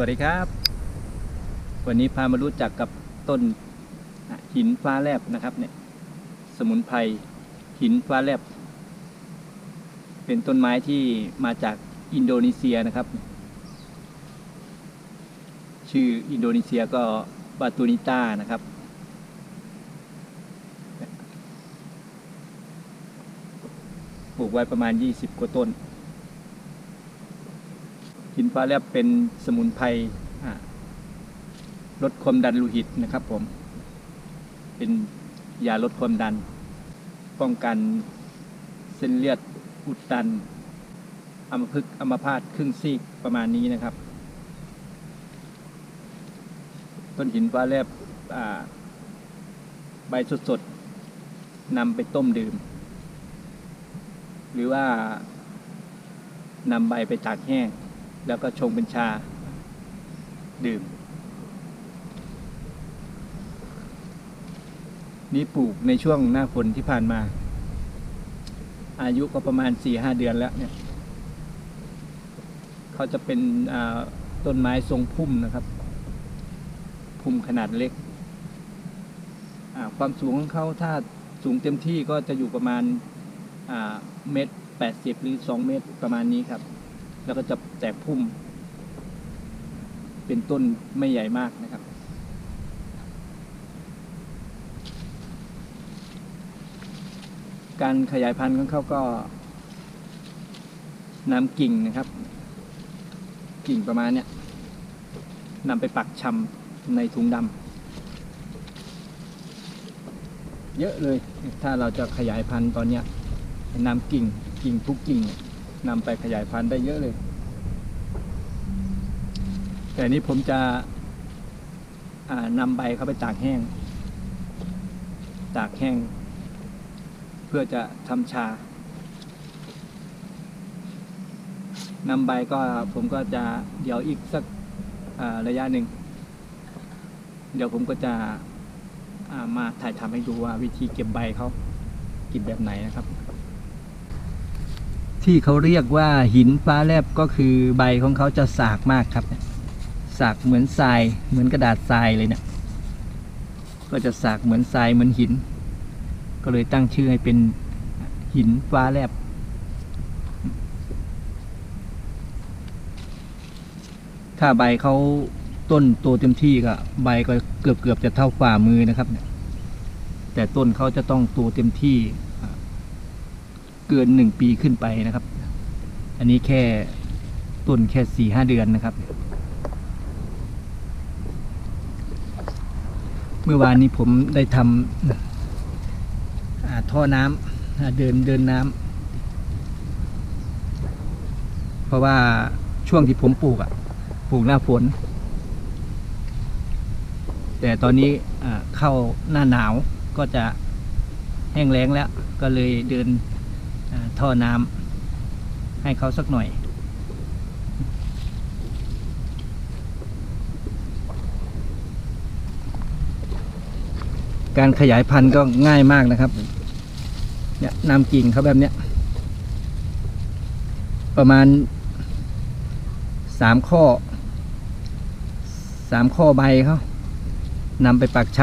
วัสดีครับ วันนี้พามารู้จักกับต้นหินฟ้าแลบนะครับเนี่ยสมุนไพรหินฟ้าแลบ เป็นต้นไม้ที่มาจากอินโดนีเซียนะครับ ชื่ออินโดนีเซียก็บาตูนิต้านะครับ ปลูกไว้ประมาณ 20 กว่าต้น หินฟ้าแลบเป็นสมุนไพรลดความดันโลหิตนะครับผม เป็นยาลดความดัน ป้องกันเส้นเลือดอุดตันอัมพฤกษ์อัมพาตครึ่งซีกประมาณนี้นะครับ ต้นหินฟ้าแลบใบสดๆนำไปต้มดื่ม หรือว่านำใบไปตากแห้ง แล้วก็ชงเป็นชา ดื่ม นี่ปลูกในช่วงหน้าฝนที่ผ่านมา อายุก็ประมาณสี่ห้าเดือนแล้วเนี่ย เขาจะเป็นต้นไม้ทรงพุ่มนะครับ พุ่มขนาดเล็ก ความสูงของเขาถ้าสูงเต็มที่ก็จะอยู่ประมาณเมตรแปดสิบหรือสองเมตรประมาณนี้ครับ แล้วก็จะแตกพุ่ม เป็นต้นไม่ใหญ่มากนะครับ การขยายพันธุ์ของเขาก็นำกิ่งนะครับ กิ่งประมาณเนี้ยนำไปปักชำในถุงดำเยอะเลย ถ้าเราจะขยายพันธุ์ตอนเนี้ยนำกิ่งกิ่งทุกกิ่ง นำไปขยายพันธุ์ได้เยอะเลย แต่นี้ผมจะนำใบเข้าไปตากแห้ง ตากแห้ง เพื่อจะทำชานำใบก็ผมก็จะเดี๋ยวอีกสักระยะหนึ่ง เดี๋ยวผมก็จะามาถ่ายทำให้ดูว่าวิธีเก็บใบเขาเก็บแบบไหนนะครับ ที่เขาเรียกว่าหินฟ้าแลบก็คือใบของเขาจะสากมากครับเนี่ยสากเหมือนทรายเหมือนกระดาษทรายเลยเนี่ยก็จะสากเหมือนทรายเหมือนหิน ก็เลยตั้งชื่อให้เป็นหินฟ้าแลบถ้าใบเขาต้นโตเต็มที่ก็ใบก็เกือบเกือบจะเท่าฝ่ามือนะครับ แต่ต้นเขาจะต้องโตเต็มที่ เกินหนึ่งปีขึ้นไปนะครับ อันนี้แค่ต้นแค่สี่ห้าเดือนนะครับ เมื่อวานนี้ผมได้ทำท่อน้ำเดินเดินน้ำเพราะว่าช่วงที่ผมปลูกอะปลูกหน้าฝน แต่ตอนนี้เข้าหน้าหนาวก็จะแห้งแล้งแล้ว ก็เลยเดิน ท่อน้ำให้เขาสักหน่อยการขยายพันธุ์ก็ง่ายมากนะครับ เนี่ยนำกิ่งเขาแบบเนี้ย ประมาณสามข้อสามข้อใบเขานำไปปักช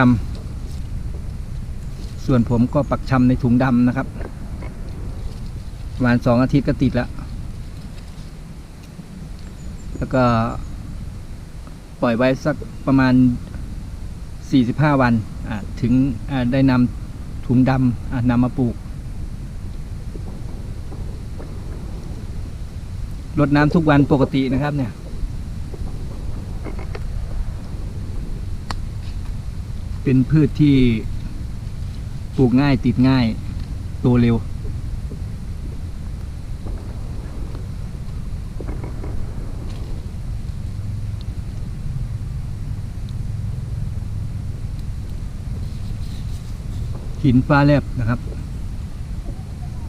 ำส่วนผมก็ปักชำในถุงดำนะครับ ประมาณสองอาทิตย์ก็ติดแล้ว แล้วก็ปล่อยไว้สักประมาณ 45 วันอ่าถึงได้นำถุงดำนำมาปลูกรดน้ำทุกวันปกตินะครับเนี่ยเป็นพืชที่ปลูกง่ายติดง่ายโตเร็ว หินฟ้าแลบนะครับ